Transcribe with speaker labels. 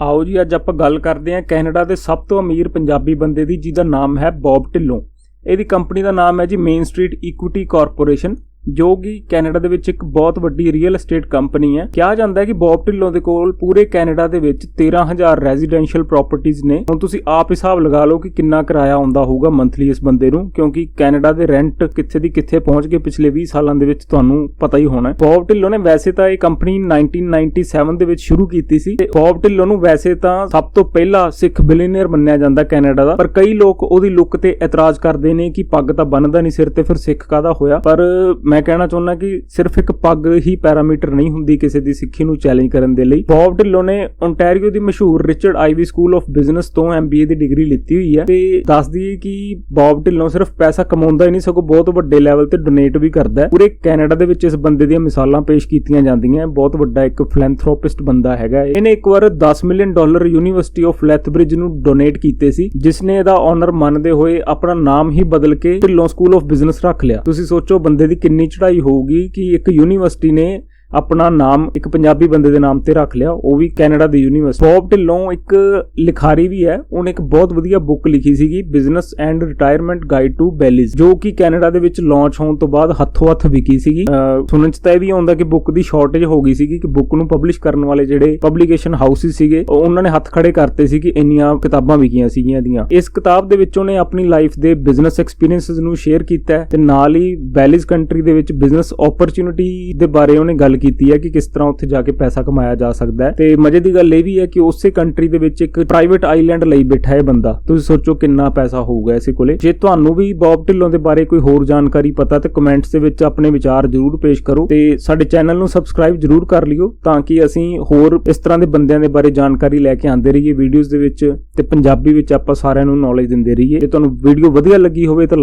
Speaker 1: ਆਓ ਜੀ, ਅੱਜ ਆਪਾਂ ਗੱਲ ਕਰਦੇ ਹਾਂ ਕੈਨੇਡਾ ਦੇ ਸਭ ਤੋਂ ਅਮੀਰ ਪੰਜਾਬੀ ਬੰਦੇ ਦੀ, ਜਿਹਦਾ ਨਾਮ ਹੈ ਬੌਬ ਢਿੱਲੋਂ। ਇਹਦੀ ਕੰਪਨੀ ਦਾ ਨਾਮ ਹੈ ਜੀ ਮੇਨ ਸਟਰੀਟ ਇਕੁਇਟੀ ਕਾਰਪੋਰੇਸ਼ਨ ਜੋ ਕਿ ਕੈਨੇਡਾ ਦੇ ਵਿੱਚ ਇੱਕ ਬਹੁਤ ਵੱਡੀ ਰੀਅਲ ਏਸਟੇਟ ਕੰਪਨੀ ਹੈ। ਕਿਹਾ ਜਾਂਦਾ ਹੈ ਕਿ ਬੌਬ ਢਿੱਲੋਂ ਦੇ ਕੋਲ ਪੂਰੇ ਕੈਨੇਡਾ ਦੇ ਵਿੱਚ 13000 ਰੈਜ਼ੀਡੈਂਸ਼ੀਅਲ ਪ੍ਰਾਪਰਟੀਆਂ ਨੇ। ਹੁਣ ਤੁਸੀਂ ਆਪ ਹਿਸਾਬ ਲਗਾ ਲਓ ਕਿ ਕਿੰਨਾ ਕਿਰਾਇਆ ਆਉਂਦਾ ਹੋਊਗਾ ਮੰਥਲੀ ਇਸ ਬੰਦੇ ਨੂੰ, ਕਿਉਂਕਿ ਕੈਨੇਡਾ ਦੇ ਰੈਂਟ ਕਿੱਥੇ ਦੀ ਕਿੱਥੇ ਪਹੁੰਚ ਗਏ ਪਿਛਲੇ 20 ਸਾਲਾਂ ਦੇ ਵਿੱਚ ਤੁਹਾਨੂੰ ਪਤਾ ਹੀ ਹੋਣਾ ਬੌਬ ਢਿੱਲੋਂ ਨੇ ਵੈਸੇ ਤਾਂ ਇਹ ਕੰਪਨੀ 1997 ਦੇ ਵਿੱਚ ਸ਼ੁਰੂ ਕੀਤੀ ਸੀ ਤੇ ਬੌਬ ਢਿੱਲੋਂ ਨੂੰ ਵੈਸੇ ਤਾਂ ਸਭ ਤੋਂ ਪਹਿਲਾ ਸਿੱਖ ਬਿਲੀਅਨਰ ਮੰਨਿਆ ਜਾਂਦਾ ਕੈਨੇਡਾ ਦਾ। ਪਰ ਕਈ ਲੋਕ ਉਹਦੀ ਲੁੱਕ ਤੇ ਇਤਰਾਜ਼ ਕਰਦੇ ਨੇ ਕਿ ਪੱਗ ਤਾਂ ਬੰਨਦਾ ਨਹੀਂ ਸਿਰ ਤੇ, ਫਿਰ ਸਿੱਖ ਕਾਦਾ ਹੋਇਆ? ਪਰ ਮੈਂ ਕਹਿਣਾ ਚਾਹੁੰਦਾ ਕਿ ਸਿਰਫ ਇੱਕ ਪੱਗ ਹੀ ਪੈਰਾਮੀਟਰ ਨਹੀਂ ਹੁੰਦੀ ਕਿਸੇ ਦੀ ਸਿੱਖੀ ਨੂੰ ਚੈਲੰਜ ਕਰਨ ਦੇ ਲਈ। ਬੌਬ ਢਿੱਲੋਂ ਨੇ ਓਨਟਾਰੀਓ ਦੀ ਮਸ਼ਹੂਰ Richard Ivey school of business ਤੋਂ ਐਮਬੀਏ ਦੀ ਡਿਗਰੀ ਲਿੱਤੀ ਹੋਈ ਹੈ ਤੇ ਦੱਸਦੀ ਹੈ ਕਿ ਬੌਬ ਢਿੱਲੋਂ ਸਿਰਫ ਪੈਸਾ ਕਮਾਉਂਦਾ ਹੀ ਨਹੀਂ, ਸਗੋਂ ਬਹੁਤ ਵੱਡੇ ਲੈਵਲ ਤੇ ਡੋਨੇਟ ਵੀ ਕਰਦਾ ਹੈ। ਪੂਰੇ ਕੈਨੇਡਾ ਦੇ ਵਿੱਚ ਇਸ ਬੰਦੇ ਦੀਆਂ ਮਿਸਾਲਾਂ ਪੇਸ਼ ਕੀਤੀਆਂ ਜਾਂਦੀਆਂ ਬਹੁਤ ਵੱਡਾ ਇੱਕ ਫਿਲੈਂਥਰੋਪਿਸਟ ਬੰਦਾ ਹੈਗਾ ਇਹਨੇ ਇੱਕ ਵਾਰ 10 million dollar university of Lethbridge ਨੂੰ ਡੋਨੇਟ ਕੀਤੇ ਸੀ, ਜਿਸ ਨੇ ਇਹਦਾ ਓਨਰ ਮੰਨਦੇ ਹੋਏ ਆਪਣਾ ਨਾਮ ਹੀ ਬਦਲ ਕੇ ਢਿੱਲੋਂ ਸਕੂਲ ਆਫ ਬਿਜ਼ਨਸ ਰੱਖ ਲਿਆ। ਤੁਸੀਂ ਸੋਚੋ ਬੰਦੇ ਦੀ ਕਿੰਨੀ ਚੜ੍ਹਾਈ ਹੋਊਗੀ ਕਿ ਇੱਕ ਯੂਨੀਵਰਸਿਟੀ ਨੇ ਆਪਣਾ ਨਾਮ ਇੱਕ ਪੰਜਾਬੀ ਬੰਦੇ ਦੇ ਨਾਮ ਤੇ ਰੱਖ ਲਿਆ, ਉਹ ਵੀ ਕੈਨੇਡਾ ਦੀ ਯੂਨੀਵਰਸਿਟੀ। ਬੌਬ ਢਿੱਲੋਂ ਇੱਕ ਲਿਖਾਰੀ ਵੀ ਹੈ, ਉਹਨੇ ਇੱਕ ਬਹੁਤ ਵਧੀਆ ਬੁੱਕ ਲਿਖੀ ਸੀਗੀ business and retirement guide to Belize ਜੋ ਕਿ ਕੈਨੇਡਾ ਦੇ ਵਿੱਚ ਲਾਂਚ ਹੋਣ ਤੋਂ ਬਾਅਦ ਹੱਥੋਂ ਹੱਥ ਵਿਕੀ ਸੀਗੀ। ਸੁਣਨ ਚ ਤਾਂ ਇਹ ਵੀ ਆਉਂਦਾ ਕਿ ਬੁੱਕ ਦੀ ਸ਼ਾਰਟੇਜ ਹੋ ਗਈ ਸੀਗੀ, ਕਿ ਬੁੱਕ ਨੂੰ ਪਬਲਿਸ਼ ਕਰਨ ਵਾਲੇ ਜਿਹੜੇ ਪਬਲੀਕੇਸ਼ਨ ਹਾਊਸਿਸ ਸੀਗੇ ਉਹਨਾਂ ਨੇ ਹੱਥ ਖੜੇ ਕਰਤੇ ਸੀ ਕਿ ਇੰਨੀਆਂ ਕਿਤਾਬਾਂ ਵਿਕੀਆਂ ਸੀਗੀਆਂ ਦੀਆਂ। ਇਸ ਕਿਤਾਬ ਦੇ ਵਿੱਚ ਉਹਨੇ ਆਪਣੀ ਲਾਈਫ ਦੇ ਬਿਜ਼ਨਸ ਐਕਸਪੀਰੀਐਂਸਸ ਨੂੰ ਸ਼ੇਅਰ ਕੀਤਾ ਤੇ ਨਾਲ ਹੀ ਬੈਲੀਜ਼ ਕੰਟਰੀ ਦੇ ਵਿੱਚ ਬਿਜ਼ਨਸ ਓਪਰਚੁਨਿਟੀ ਦੇ ਬਾਰੇ ਉਹਨੇ ਗੱਲ ਕੀਤੀ ਹੈ ਕਿ ਕਿਸ ਤਰ੍ਹਾਂ ਉੱਥੇ ਜਾ ਕੇ ਪੈਸਾ ਕਮਾਇਆ ਜਾ ਸਕਦਾ ਹੈ। ਤੇ ਮਜ਼ੇ ਦੀ ਗੱਲ ਇਹ ਵੀ ਹੈ ਕਿ ਉਸੇ ਕੰਟਰੀ ਦੇ ਵਿੱਚ ਇੱਕ ਪ੍ਰਾਈਵੇਟ ਆਈਲੈਂਡ ਲਈ ਬੈਠਾ ਹੈ ਬੰਦਾ। ਤੁਸੀਂ ਸੋਚੋ ਕਿੰਨਾ ਪੈਸਾ ਹੋਊਗਾ ਇਸੇ ਕੋਲੇ। ਜੇ ਤੁਹਾਨੂੰ ਵੀ ਬੌਬ ਢਿੱਲੋਂ ਦੇ ਬਾਰੇ ਕੋਈ ਹੋਰ ਜਾਣਕਾਰੀ ਪਤਾ ਤੇ ਕਮੈਂਟਸ ਦੇ ਵਿੱਚ ਆਪਣੇ ਵਿਚਾਰ ਜ਼ਰੂਰ ਪੇਸ਼ ਕਰੋ ਤੇ ਸਾਡੇ ਚੈਨਲ ਨੂੰ ਸਬਸਕ੍ਰਾਈਬ ਜ਼ਰੂਰ ਕਰ ਲਿਓ ਤਾਂ ਕਿ ਅਸੀਂ ਹੋਰ ਇਸ ਤਰ੍ਹਾਂ ਦੇ ਬੰਦਿਆਂ ਦੇ ਬਾਰੇ ਜਾਣਕਾਰੀ ਲੈ ਕੇ ਆਉਂਦੇ ਰਹੀਏ ਵੀਡੀਓਜ਼ ਦੇ ਵਿੱਚ ਤੇ ਪੰਜਾਬੀ ਵਿੱਚ ਆਪਾਂ ਸਾਰਿਆਂ ਨੂੰ ਨੌਲੇਜ ਦਿੰਦੇ ਰਹੀਏ। ਜੇ ਤੁਹਾਨੂੰ ਵੀਡੀਓ ਵਧੀਆ ਲੱਗੀ ਹੋਵੇ ਤਾਂ